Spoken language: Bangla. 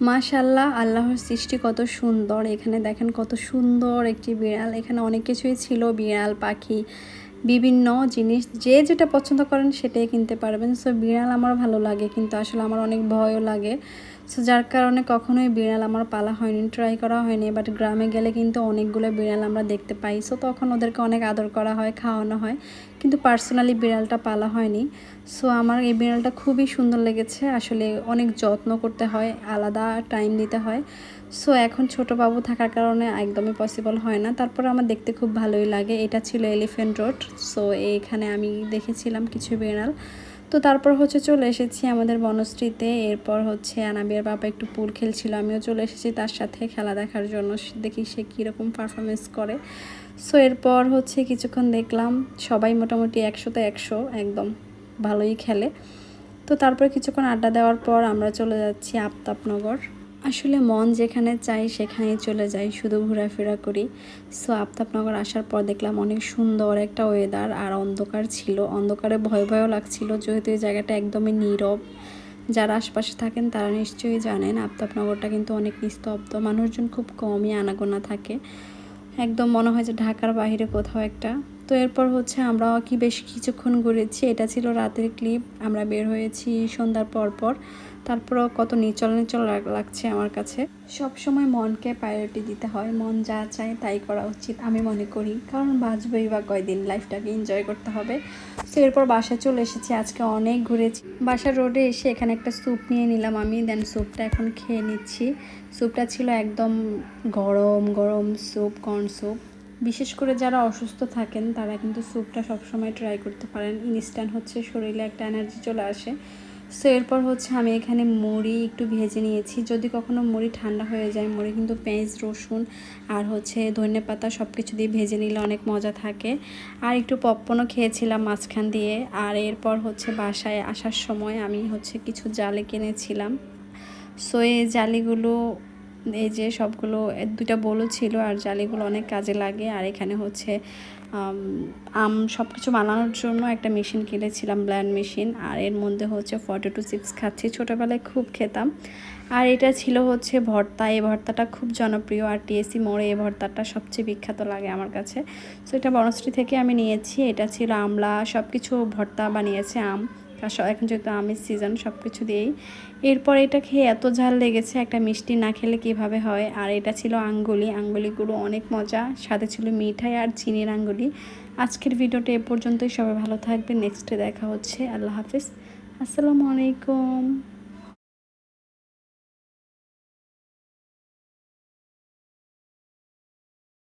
মাশাল্লাহ আল্লাহর সৃষ্টি কত সুন্দর। এখানে দেখেন কত সুন্দর একটি বিড়াল। এখানে অনেক কিছুই ছিল, বিড়াল, পাখি। বিভিন্ন জিনিস যে যেটা পছন্দ করেন সেটাই কিনতে পারবেন। সো বিড়াল আমার ভালো লাগে, কিন্তু আসলে আমার অনেক ভয়ও লাগে। সো যার কারণে কখনোই বিড়াল আমার পালা হয়নি ট্রাই করা হয়নি বাট গ্রামে গেলে কিন্তু অনেকগুলো বিড়াল আমরা দেখতে পাই। সো তখন ওদেরকে অনেক আদর করা হয়, খাওয়ানো হয়, কিন্তু পার্সোনালি বিড়ালটা পালা হয়নি। সো আমার এই বিড়ালটা খুবই সুন্দর লেগেছে, আসলে অনেক যত্ন করতে হয়, আলাদা টাইম দিতে হয়। সো এখন ছোট বাবু থাকার কারণে একদমই পসিবল হয় না। তারপর আমার দেখতে খুব ভালোই লাগে, এটা ছিল এলিফেন্ট রোড সো এইখানে আমি দেখেছিলাম কিছু বেড়াল। তো তারপর হচ্ছে চলে এসেছি আমাদের বনশ্রীতে। এরপর হচ্ছে আনাবিয়ার বাবা একটু পুল খেলছিল, আমিও চলে এসেছি তার সাথে খেলা দেখার জন্য। দেখি সে কীরকম পারফরমেন্স করে। সো এরপর হচ্ছে কিছুক্ষণ দেখলাম সবাই মোটামুটি একশোতে একশো, একদম ভালোই খেলে। তো তারপর কিছুক্ষণ আড্ডা দেওয়ার পর আমরা চলে যাচ্ছি আফতাবনগর। আসলে মন যেখানে চাই সেখানেই চলে যাই, শুধু ঘোরাফেরা করি। সো আফতাবনগর আসার পর দেখলাম অনেক সুন্দর একটা ওয়েদার আর অন্ধকার ছিল। অন্ধকারে ভয় ভয়ও লাগছিল, যেহেতু এই জায়গাটা একদমই নীরব। যারা আশপাশে থাকেন তারা নিশ্চয়ই জানেন, আফতাবনগরটা কিন্তু অনেক নিস্তব্ধ। মানুষজন খুব কমই আনাগোনা থাকে। একদম মনে হয় যে ঢাকার বাইরে কোথাও একটা তো এরপর হচ্ছে আমরা কি বেশ কিছুক্ষণ ঘুরেছি। এটা ছিল রাতের ক্লিপ। আমরা বের হয়েছি সন্ধ্যার পর পর তারপরও কত নিচল নিচল লাগছে আমার কাছে। সব সময় মনকে প্রায়োরিটি দিতে হয়। মন যা চায় তাই করা উচিত আমি মনে করি। কারণ বাঁচবেই বা কয়দিন লাইফটাকে এনজয় করতে হবে। তো এরপর বাসায় চলে এসেছি। আজকে অনেক ঘুরেছি। বাসার রোডে এসে এখানে একটা স্যুপ নিয়ে নিলাম আমি। দেন স্যুপটা এখন খেয়ে নিচ্ছি। স্যুপটা ছিল একদম গরম গরম স্যুপ কর্ন স্যুপ বিশেষ করে যারা অসুস্থ থাকেন, তারা কিন্তু স্যুপটা সবসময় ট্রাই করতে পারেন। ইনস্ট্যান্ট হচ্ছে শরীরে একটা এনার্জি চলে আসে। সো এরপর হচ্ছে আমি এখানে মুড়ি একটু ভেজে নিয়েছি। যদি কখনো মুড়ি ঠান্ডা হয়ে যায়, মুড়ি কিন্তু পেঁয়াজ, রসুন আর হচ্ছে ধনে পাতা সব কিছু দিয়ে ভেজে নিলে অনেক মজা থাকে। আর একটু পপকর্নও খেয়েছিলাম মাঝখান দিয়ে। আর এরপর হচ্ছে বাসায় আসার সময় আমি হচ্ছে কিছু জালে কিনেছিলাম। সো এই জালিগুলো এই যে সবগুলো দুইটা বলো ছিল আর জালিগুলো অনেক কাজে লাগে। আর এখানে হচ্ছে, আম সব কিছু বানানোর জন্য একটা মেশিন কিনেছিলাম, ব্ল্যান্ড মেশিন। আর এর মধ্যে হচ্ছে ফটো টু চিপস খাচ্ছি। ছোটোবেলায় খুব খেতাম। আর এটা ছিল হচ্ছে ভর্তা। এই ভর্তাটা খুব জনপ্রিয়। আর টিএসি মোড়ে এই ভর্তাটা সবচেয়ে বিখ্যাত লাগে আমার কাছে। সো এটা বনশ্রী থেকে আমি নিয়েছি। এটা ছিল আমলা সব কিছু ভর্তা বানিয়েছে আম। এখন যেহেতু আমের সিজন সব কিছু দিয়েই। এরপর এটা খেয়ে এত ঝাল লেগেছে, একটা মিষ্টি না খেলে কীভাবে হয়? আর এটা ছিল আঙ্গুলি। আঙ্গুলিগুলো অনেক মজা। সাথে ছিল মিঠাই আর চিনির আঙ্গুলি। আজকের ভিডিওটা এ পর্যন্তই। সবাই ভালো থাকবে নেক্সটে দেখা হচ্ছে। আল্লাহ হাফিজ। আসসালামু আলাইকুম।